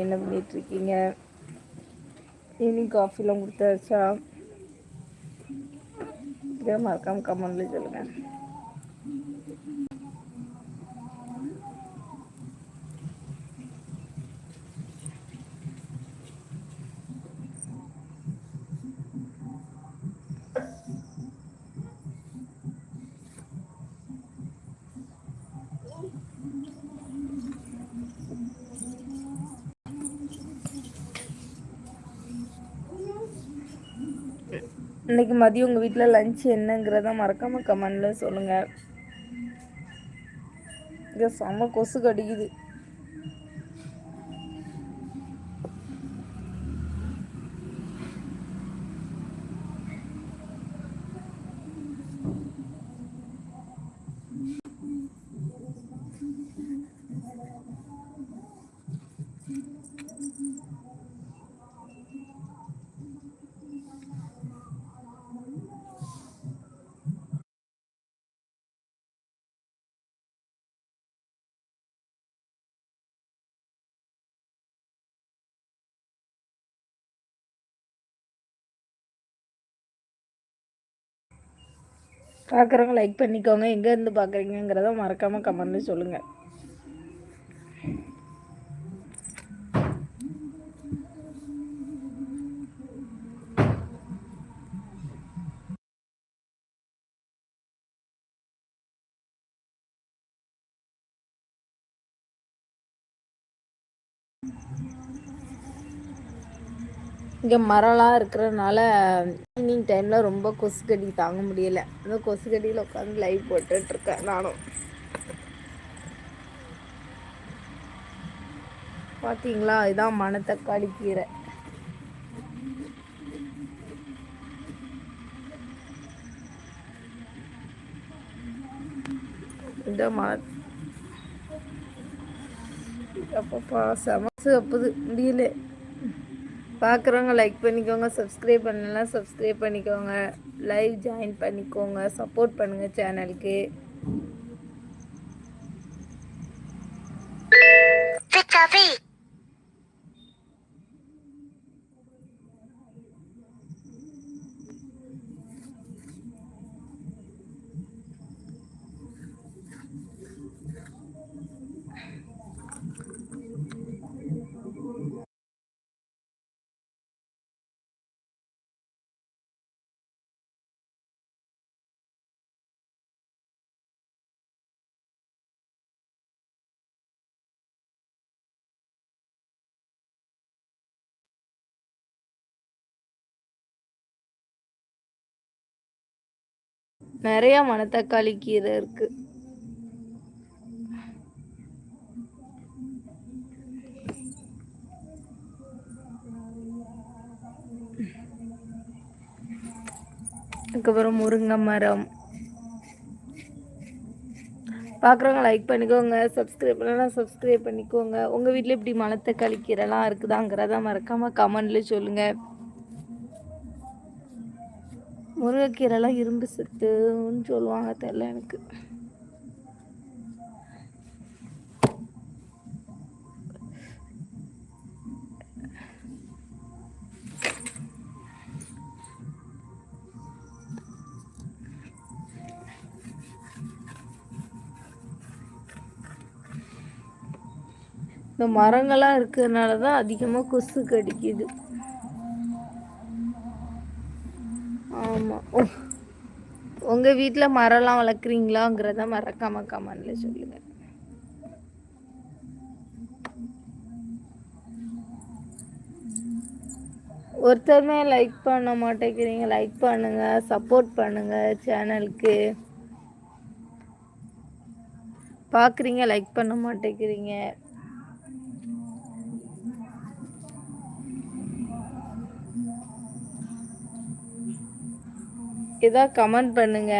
என்ன பண்ணிட்ருக்கீங்க ஈவினிங் காஃபிலாம் கொடுத்தாச்சா? இத மறக்காம கமெண்ட்ல சொல்லுங்க. இன்னைக்கு மதியம் உங்கள் வீட்டில் லன்ச் என்னங்கிறத மறக்காம கமெண்டில் சொல்லுங்க. இங்கே செம்ம கொசு கடிக்குது பார்க்குறவங்க லைக் பண்ணிக்கோங்க. எங்கேருந்து பார்க்குறீங்கிறத மறக்காமல் கமெண்ட்ல சொல்லுங்கள் இங்கே மரம்லாம் இருக்கிறதுனால ஈவினிங் டைமில் ரொம்ப கொசு கடி தாங்க முடியலை. அந்த கொசு கடியில் உட்காந்து லைவ் போட்டுட்ருக்கேன் நானும். பார்த்தீங்களா இதுதான் மணத்தக்காளி கீரை. இந்த மா அப்பப்பா செமசு அப்புது முடியல. பார்க்குறவங்க லைக் பண்ணிக்கோங்க சப்ஸ்கிரைப் பண்ணலாம் சப்ஸ்கிரைப் பண்ணிக்கோங்க. லைவ் ஜாயின் பண்ணிக்கோங்க சப்போர்ட் பண்ணுங்கள் சேனலுக்கு நிறையா மணத்தக்காளி கீரை இருக்குது அதுக்கப்புறம் முருங்கை மரம். பார்க்குறவங்க லைக் பண்ணிக்கோங்க. சப்ஸ்கிரைப் பண்ணலாம் சப்ஸ்கிரைப் பண்ணிக்கோங்க. உங்கள் வீட்டில் இப்படி மணத்தக்காளி கழிக்கிறலாம் இருக்குதாங்கிறத மறக்காமல் கமெண்டில் சொல்லுங்கள் முருங்கைக்கீரைலாம் இரும்பு சத்துன்னு சொல்லுவாங்க தெரில எனக்கு. இந்த மரங்கள்லாம் இருக்கிறதுனால தான் அதிகமாக கொசு கடிக்குது. உங்கள் வீட்டில் மரம்லாம் வளர்க்குறீங்களாங்கிறத மறக்காம கமெண்டில் சொல்லுங்கள் ஒருத்தருமே லைக் பண்ண மாட்டேங்கிறீங்க லைக் பண்ணுங்கள் சப்போர்ட் பண்ணுங்கள் சேனலுக்கு பார்க்குறீங்க லைக் பண்ண மாட்டேங்கிறீங்க. இதாக கமெண்ட் பண்ணுங்க.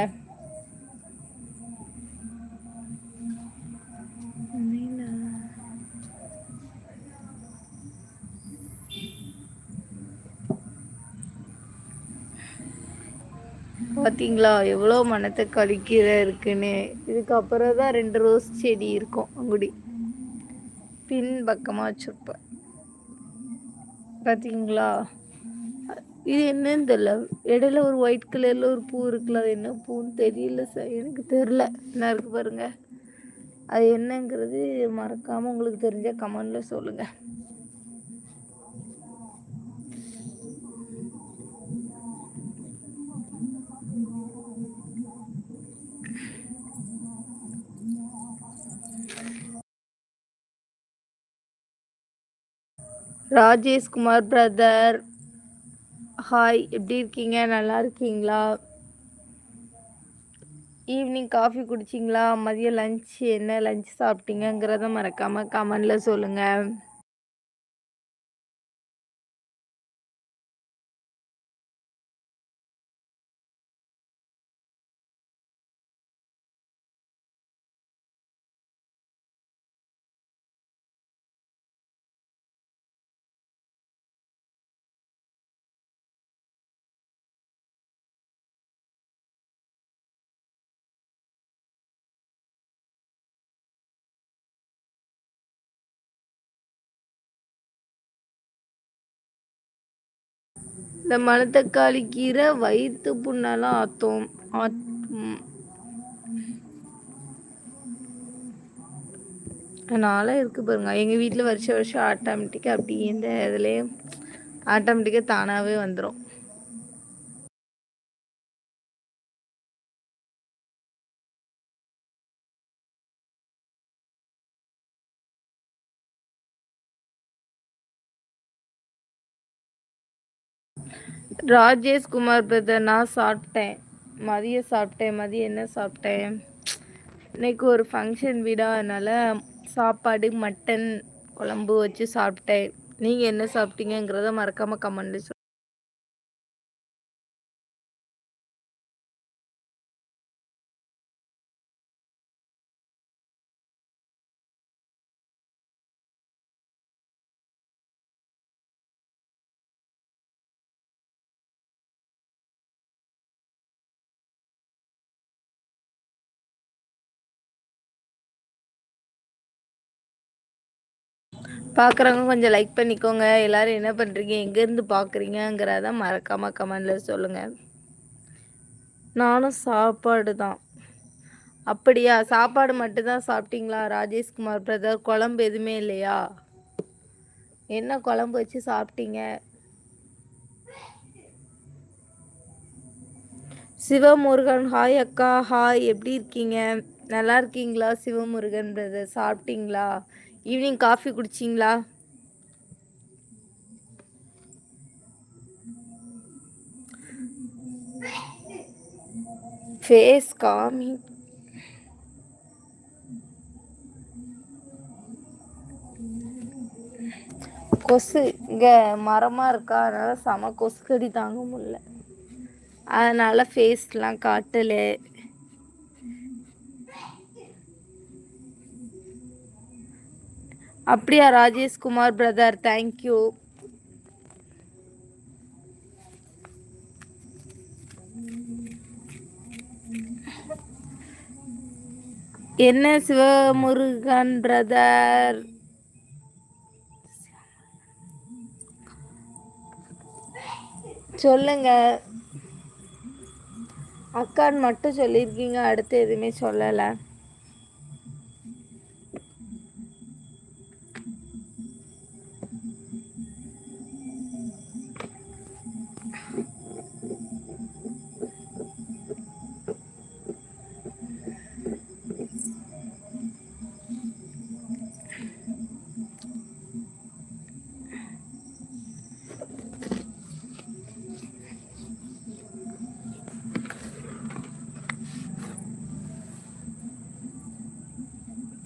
பார்த்தீங்களா எவ்வளோ மனத்தை கழிக்கிற இருக்குன்னு. இதுக்கப்புறம் தான் ரெண்டு ரோஸ் செடி இருக்கும் அங்குடி. பின் பக்கமாக வச்சுருப்பேன். பார்த்தீங்களா இது என்னன்னு தெரியல. இடையில ஒரு ஒயிட் கலரில் ஒரு பூ இருக்குல்ல அது என்ன பூன்னு தெரியல சார் எனக்கு தெரில என்ன இருக்கு பாருங்க. அது என்னங்கிறது மறக்காமல் உங்களுக்கு தெரிஞ்ச கமெண்டில் சொல்லுங்கள் ராஜேஷ்குமார் பிரதர் ஹாய் எப்படி இருக்கீங்க? நல்லா இருக்கீங்களா? ஈவினிங் காஃபி குடிச்சிங்களா? மதியம் லஞ்ச் என்ன? லஞ்ச் சாப்பிட்டீங்கங்கிறத மறக்காமல் கமெண்டில் சொல்லுங்கள் இந்த மணத்தக்காளி கீரை வயிற்று புண்ணெல்லாம் ஆத்தோம். ஆத்தும் அதனால் இருக்குது பாருங்க. எங்கள் வீட்டில் வருஷம் வருஷம் ஆட்டோமேட்டிக்காக அப்படி இந்த இதுலேயே ஆட்டோமேட்டிக்காக தானாகவே வந்துடும் ராஜேஷ் குமார் பிரதர் நான் சாப்பிட்டேன். மதியம் சாப்பிட்டேன். மதியம் என்ன சாப்பிட்டேன்? இன்னைக்கு ஒரு ஃபங்க்ஷன் வீடா அதனால் சாப்பாடு மட்டன் குழம்பு வச்சு சாப்பிட்டேன். நீங்கள் என்ன சாப்பிட்டீங்கிறத மறக்காமல் கமெண்ட்ல பார்க்குறவங்க கொஞ்சம் லைக் பண்ணிக்கோங்க. எல்லோரும் என்ன பண்ணுறீங்க எங்கேருந்து பார்க்குறீங்கங்கிறத மறக்காமல் கமெண்டில் சொல்லுங்கள் நானும் சாப்பாடு தான். அப்படியா? சாப்பாடு மட்டும்தான் சாப்பிட்டீங்களா? ராஜேஷ்குமார் பிரதர் குழம்பு எதுவுமே இல்லையா? என்ன குழம்பு வச்சு சாப்பிட்டீங்க? சிவமுருகன் ஹாய் அக்கா. ஹாய் எப்படி இருக்கீங்க? நல்லா இருக்கீங்களா? சிவமுருகன் பிரதர் சாப்பிட்டீங்களா? ஈவினிங் காஃபி குடிச்சிங்களா? ஃபேஸ் காமி கொசு இங்கே மரமாக இருக்கா? அதனால் செம கொசு கடி தாங்க முடில அதனால் ஃபேஸ்லாம் காட்டலை. அப்படியா ராஜேஷ்குமார் பிரதர் தேங்க்யூ என்ன சிவமுருகன் பிரதர் சொல்லுங்க. அக்கான்னு மட்டும் சொல்லியிருக்கீங்க அடுத்து எதுவுமே சொல்லலை.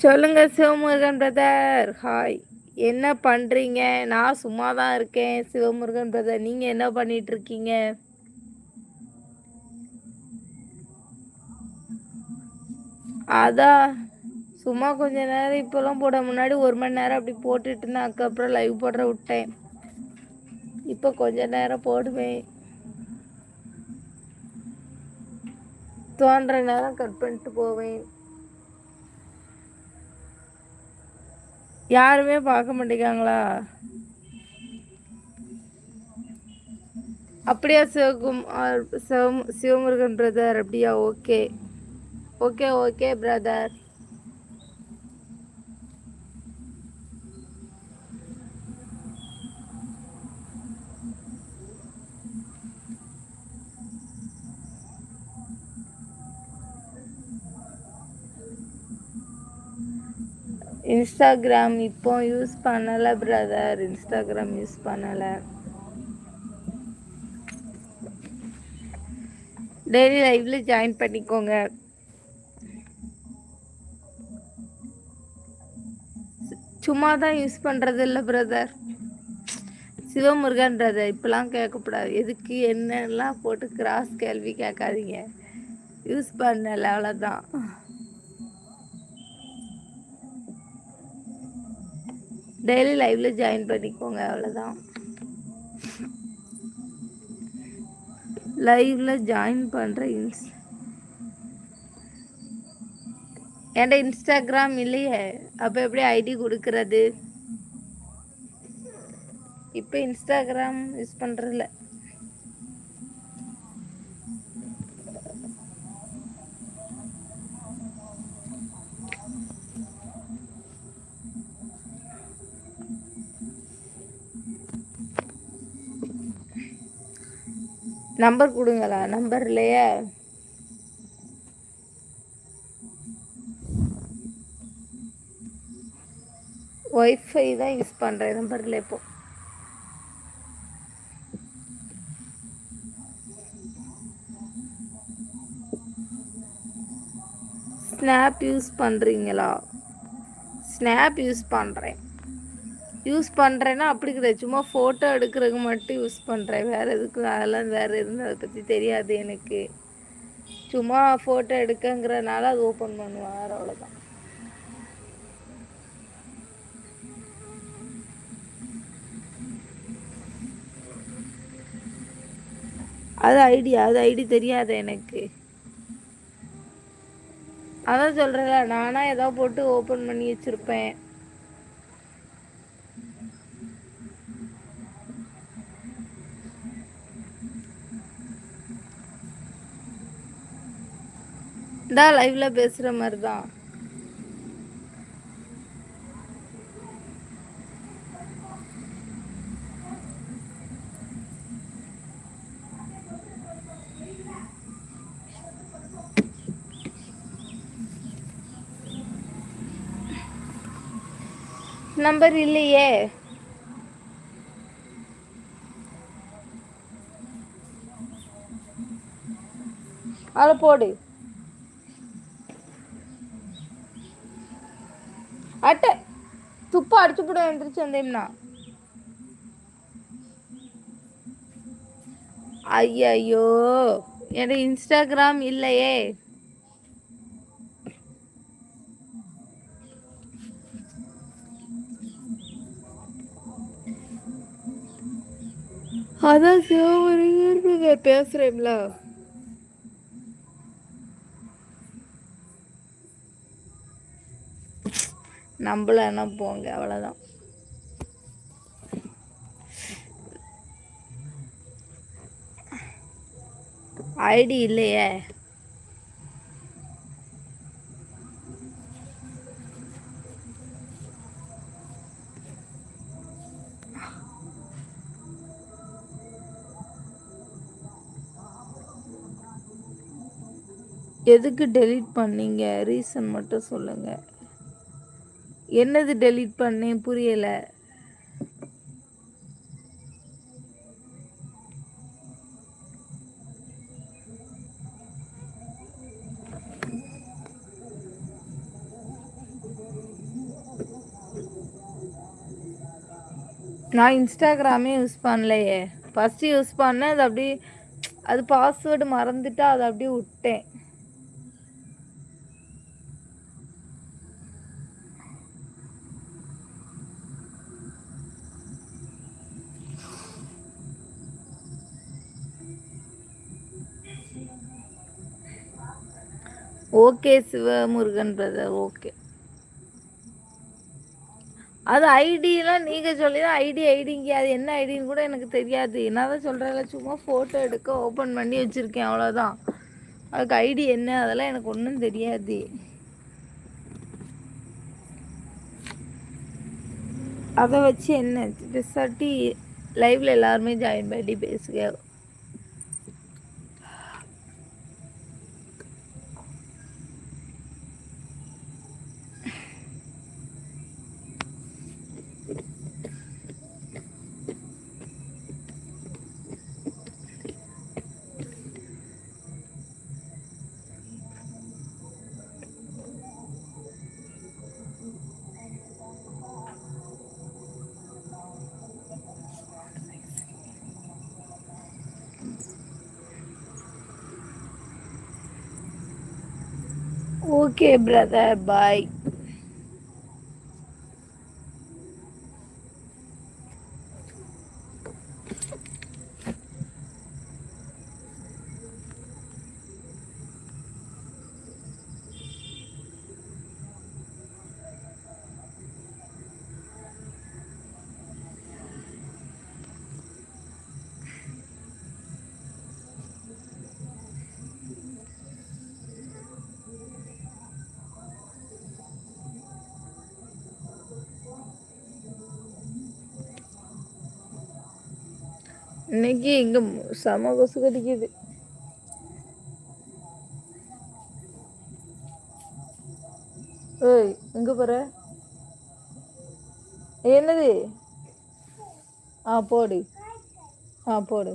சொல்லுங்க சிவமுருகன் பிரதர் ஹாய் என்ன பண்ணுறீங்க நான் சும்மா தான் இருக்கேன் சிவமுருகன் பிரதர் நீங்கள் என்ன பண்ணிட்டு இருக்கீங்க அதான் சும்மா கொஞ்ச நேரம் இப்பெல்லாம் போட முன்னாடி ஒரு மணி நேரம் அப்படி போட்டுட்டு இருந்தேன் அதுக்கப்புறம் லைவ் போடுற விட்டேன். இப்போ கொஞ்ச நேரம் போடுவேன். தோன்ற நேரம் கட் பண்ணிட்டு போவேன். யாருமே பார்க்க மாட்டேங்கிறாங்களா? அப்படியா சிவகுமார் சிவம் சிவமுருகன் பிரதர் அப்படியா? Okay okay okay brother Instagram இப்போ யூஸ் பண்ணலை பிரதர் இன்ஸ்டாகிராம் யூஸ் பண்ணலை. டெய்லி லைவ்ல ஜாயின் பண்ணிக்கோங்க. சும்மா தான் யூஸ் பண்ணுறது இல்லை பிரதர் சிவமுருகன் பிரதர் இப்பெல்லாம் கேட்கக்கூடாது. எதுக்கு என்னெல்லாம் போட்டு கிராஸ் கேள்வி கேட்காதீங்க. யூஸ் பண்ணல அவ்வளோதான் டெய்லி லைவ்ல ஜாயின் பண்ணிக்கோங்க அவ்வளோதான் லைவ்ல ஜாயின் பண்ணுற இன்ஸ் என்கிட்ட இன்ஸ்டாகிராம் இல்லையே அப்போ எப்படி ஐடி கொடுக்கறது? இப்போ இன்ஸ்டாகிராம் யூஸ் பண்ணுறதில்ல நம்பர் கொடுங்களா நம்பர் இல்லையே? ஒய்ஃபை தான் யூஸ் பண்ணுறேன் நம்பரில் இப்போ. ஸ்னாப் யூஸ் பண்ணுறீங்களா ஸ்னாப் யூஸ் பண்ணுறேன் யூஸ் பண்ணுறேன்னா அப்படி கிடையாது. சும்மா ஃபோட்டோ எடுக்கிறதுக்கு மட்டும் யூஸ் பண்ணுறேன் வேறு எதுக்கு? அதெல்லாம் வேறு எதுவும் அதை பற்றி தெரியாது எனக்கு. சும்மா ஃபோட்டோ எடுக்கங்கிறனால அது ஓப்பன் பண்ணுவேன். வேறு அவ்வளோதான் அது ஐடியா அது ஐடி தெரியாது எனக்கு. அதான் சொல்கிறேன்ல நானாக ஏதோ போட்டு ஓப்பன் பண்ணி வச்சுருப்பேன். டா லைவ்ல பேசுற மாதிரி தான் நம்பர் இல்லையே. அதில் போடு. அட்டை. துப்பா அடிச்சு போட வந்துருச்சு வந்தேம்னா. ஐயோ என் இன்ஸ்டாகிராம் இல்லையே. அதான் சிவமுருகன் பேசுறேன்ல. நம்பலன்னா போங்க அவ்வளோதான் ஐடி இல்லையே. எதுக்கு டெலீட் பண்ணீங்க? ரீசன் மட்டும் சொல்லுங்கள் என்னது டெலீட் பண்ணேன்? புரியலை. நான் இன்ஸ்டாகிராமே யூஸ் பண்ணலையே. ஃபஸ்ட்டு யூஸ் பண்ணேன் அது அப்படியே அது பாஸ்வேர்டு மறந்துட்டா அதை அப்படியே விட்டேன். Okay Sivamurugan brother okay. அது ஐடியெலாம் நீங்கள் சொல்லி தான் ஐடி ஐடிங்க அது என்ன ஐடின்னு கூட எனக்கு தெரியாது. என்ன தான் சொல்கிறேன் சும்மா ஃபோட்டோ எடுக்க ஓப்பன் பண்ணி வச்சுருக்கேன் அவ்வளோதான் அதுக்கு ஐடி என்ன அதெல்லாம் எனக்கு ஒன்றும் தெரியாது. அதை வச்சு என்ன பெருசாட்டி லைவில் எல்லாருமே ஜாயின் பண்ணி பேசுகிறேன் ஓகே பிரதர் பாய் இன்னைக்கு இங்க செம கொசு கடிக்குது. ஏய் எங்க போற என்னது? ஆ போடு. ஆ போடு.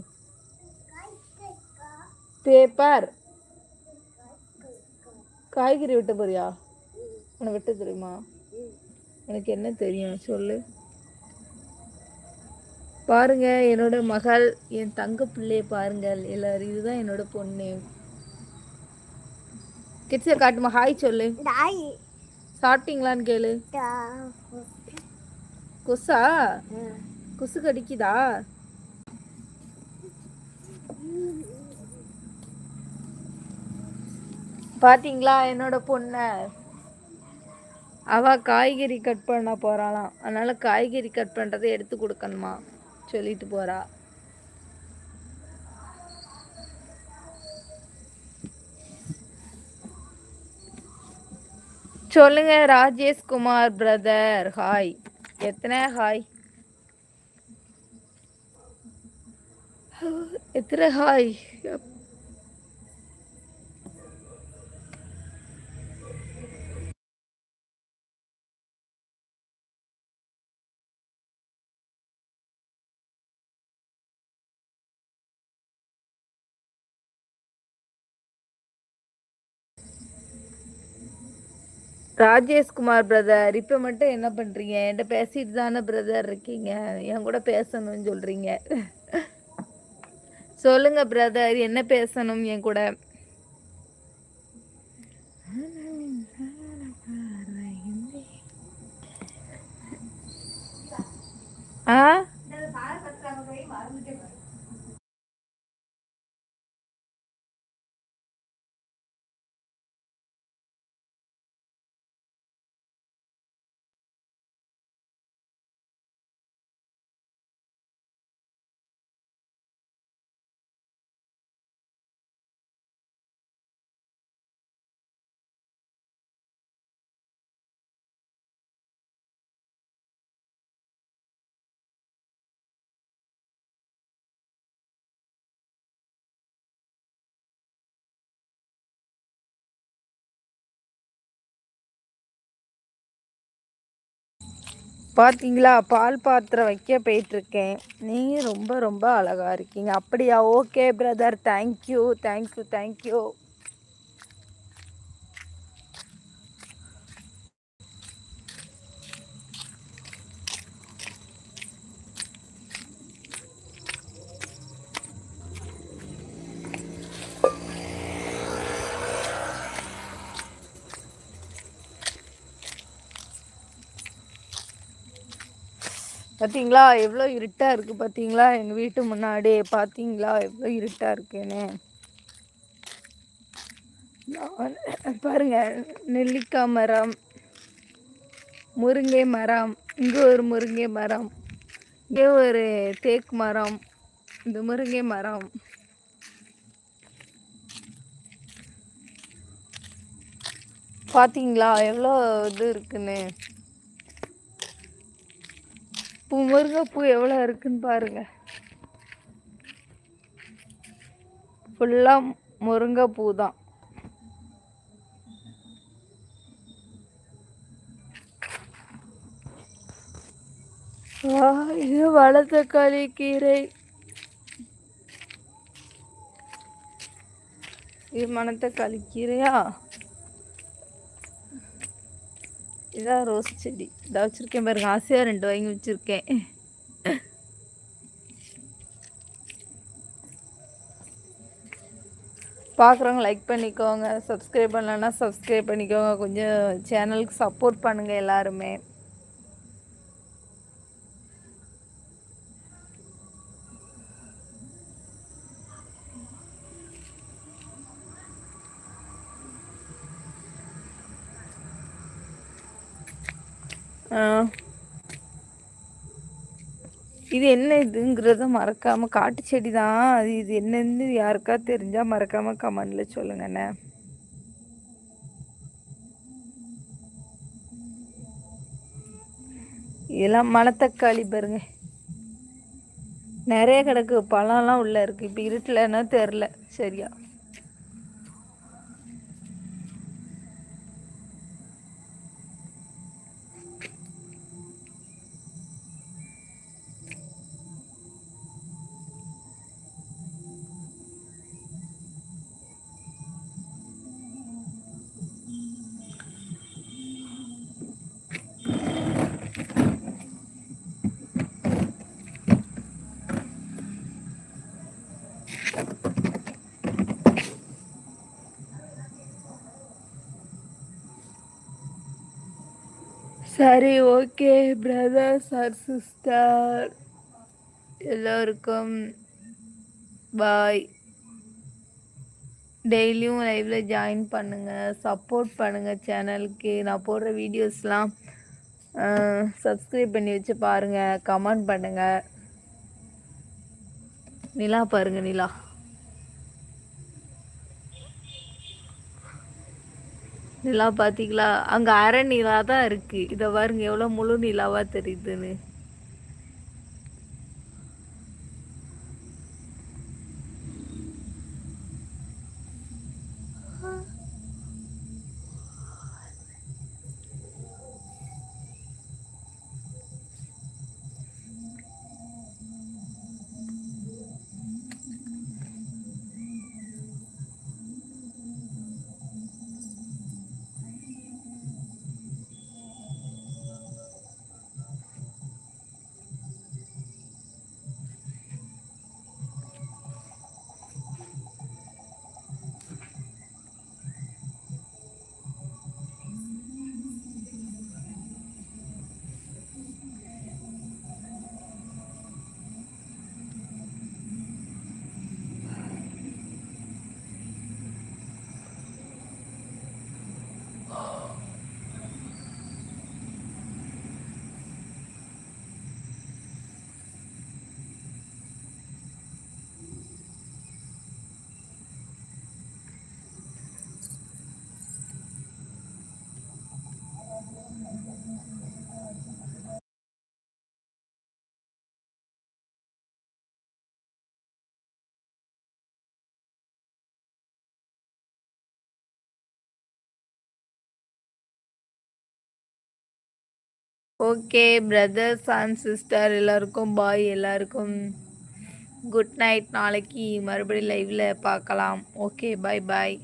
பேப்பர். காய்கறி வெட்ட போறியா? உனக்கு வெட்ட தெரியுமா? உனக்கு என்ன தெரியும்? சொல்லு. பாருங்க என்னோட மகள் என் தங்க பிள்ளைய பாருங்கள். எல்லாரும் இதுதான் என்னோட பொண்ணு. கிட்ஸை காட்டுமா? ஹாய் சொல்லு. சாப்பிட்டீங்களான்னு கேளு. கொசா? கொசு கடிக்குதா? பாத்தீங்களா என்னோட பொண்ணை? அவ காய்கறி கட் பண்ண போறாளாம். அதனால காய்கறி கட் பண்றதை எடுத்து கொடுக்கணுமா? சொல்லிட்டு போறா. சொல்லுங்க ராஜேஷ் குமார் பிரதர் ஹாய் எத்தனை? ஹாய் எத்தனை? ஹாய் ராஜேஷ்குமார் பிரதர் இப்போ மட்டும் என்ன பண்ணுறீங்க என்கிட்ட பேசிட்டு தானே பிரதர் இருக்கீங்க. என் கூட பேசணும்னு சொல்கிறீங்க சொல்லுங்க பிரதர் என்ன பேசணும் என் கூட ஆ பார்த்தீங்களா பால் பாத்திரம் வைக்க போயிட்டுருக்கேன். நீங்கள் ரொம்ப ரொம்ப அழகாக இருக்கீங்க. அப்படியா? Okay brother thank you thank you thank you பார்த்தீங்களா எவ்வளோ இருட்டாக இருக்குது பார்த்தீங்களா எங்கள் வீட்டு முன்னாடி பார்த்தீங்களா எவ்வளோ இருட்டாக இருக்குன்னு. பாருங்கள் நெல்லிக்காய் மரம் முருங்கை மரம் இங்கே ஒரு முருங்கை மரம் இங்கே ஒரு தேக்கு மரம் இந்த முருங்கை மரம். பார்த்தீங்களா எவ்வளோ இது இருக்குன்னு. பூ முருங்கைப்பூ எவ்வளோ இருக்குன்னு பாருங்க. ஃபுல்லாக முருங்கைப்பூ தான் இது வளர்த்தக்காளி கீரை. இது மணத்தக்காளி கீரையா? இதான் ரோஸ் செடி. இதாக வச்சுருக்கேன் பாருங்க ஆசையாக ரெண்டு வாங்கி வச்சுருக்கேன். பார்க்குறவங்க லைக் பண்ணிக்கோங்க சப்ஸ்கிரைப் பண்ணலன்னா சப்ஸ்கிரைப் பண்ணிக்கோங்க. கொஞ்சம் சேனலுக்கு சப்போர்ட் பண்ணுங்கள் எல்லாருமே. இது என்ன இதுங்கிறத மறக்காமல் காட்டு செடி தான் அது இது என்னன்னு யாருக்கா தெரிஞ்சால் மறக்காமல் கமெண்டில் சொல்லுங்கண்ணே இதெல்லாம் மணத்தக்காளி பாருங்க. நிறைய கிடக்கு பழம்லாம் உள்ளே இருக்குது இப்போ இருட்டில்னா தெரில சரியா? சரி ஓகே பிரதர்ஸ் ஆர் சிஸ்டர் எல்லோருக்கும் பாய் டெய்லியும் லைவில் ஜாயின் பண்ணுங்கள் சப்போர்ட் பண்ணுங்கள் சேனலுக்கு நான் போடுற வீடியோஸ்லாம் சப்ஸ்கிரைப் பண்ணி வச்சு பாருங்கள் கமெண்ட் பண்ணுங்கள் நிலா பாருங்கள் நிலா. நிலா பார்த்தீங்களா அங்கே அரை நிலா தான் இருக்குது இதை பாருங்க எவ்வளோ முழு நிலாவாக தெரியுதுன்னு. ஓகே பிரதர்ஸ் அண்ட் சிஸ்டர் எல்லாருக்கும் பாய் எல்லாருக்கும் குட் நைட் நாளைக்கு மறுபடியும் லைவில் பார்க்கலாம். ஓகே பாய் பாய்